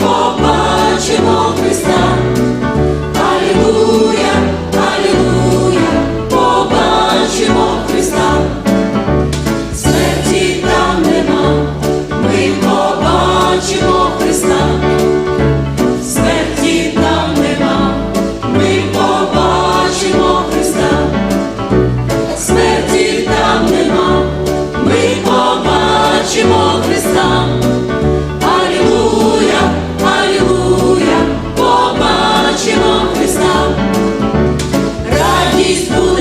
побачимо Христа. Алілуя, алілуя, побачимо Христа. Смерті там нема, ми побачимо Христа. Смерті там нема, ми побачимо Христа. Смерті там нема, ми побачимо Христа. Cristo.